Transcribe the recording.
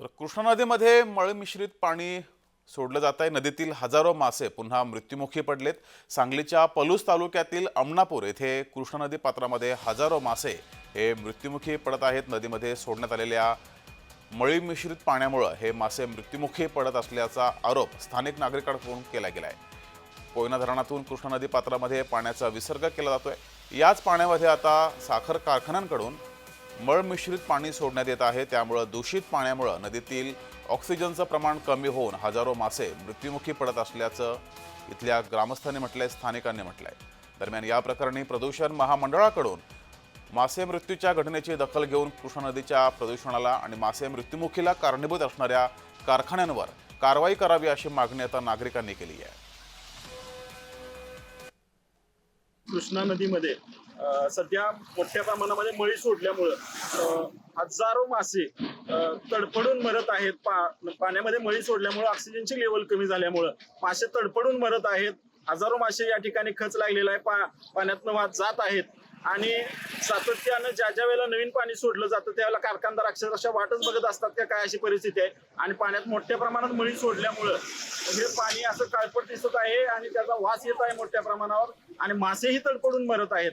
तर कृष्णा नदीमध्ये मळमिश्रित पाणी सोडलं जात आहे. नदीतील हजारो मासे पुन्हा मृत्युमुखी पडलेत. सांगलीच्या पलूस तालुक्यातील अमनापूर येथे कृष्णा नदी पात्रामध्ये हजारो मासे हे मृत्युमुखी पडत आहेत. नदीमध्ये सोडण्यात आलेल्या मळी मिश्रित पाण्यामुळं हे मासे मृत्युमुखी पडत असल्याचा आरोप स्थानिक नागरिकांकडून केला गेला आहे कोयना धरणातून कृष्णा नदी पात्रामध्ये पाण्याचा विसर्ग केला जातोय. याच पाण्यामध्ये आता साखर कारखान्यांकडून मळ मिश्रित पाणी सोडण्यात येत आहे. त्यामुळं दूषित पाण्यामुळं नदीतील ऑक्सिजनचं प्रमाण कमी होऊन हजारो मासे मृत्युमुखी पडत असल्याचं इथल्या ग्रामस्थांनी म्हटलंय स्थानिकांनी म्हटलंय. दरम्यान या प्रकरणी प्रदूषण महामंडळाकडून मासे मृत्यूच्या घटनेची दखल घेऊन कृष्णा नदीच्या प्रदूषणाला आणि मासे मृत्युमुखीला कारणीभूत असणाऱ्या कारखान्यांवर कारवाई करावी अशी मागणी आता नागरिकांनी केली आहे. कृष्णा नदीमध्ये सध्या मोठ्या प्रमाणामध्ये मळी सोडल्यामुळं हजारो मासे तडफडून तडपडून मरत आहेत. पा पाण्यामध्ये मळी सोडल्यामुळं ऑक्सिजनची लेवल कमी झाल्यामुळं मासे तडपडून मरत आहेत. हजारो मासे या ठिकाणी खच लागलेला आहे. पा पाण्यातनं वाहत जात आहेत. आणि सातत्यानं ज्या ज्या वेळेला नवीन पाणी सोडलं जातं त्यावेळेला कारखानदार अक्षरशः वाटच बघत असतात का काय अशी परिस्थिती आहे. आणि पाण्यात मोठ्या प्रमाणात मळी सोडल्यामुळं हे पाणी असं काळपट दिसत आहे आणि त्याचा वास येत आहे मोठ्या प्रमाणावर आणि मासेही तडपडून मरत आहेत.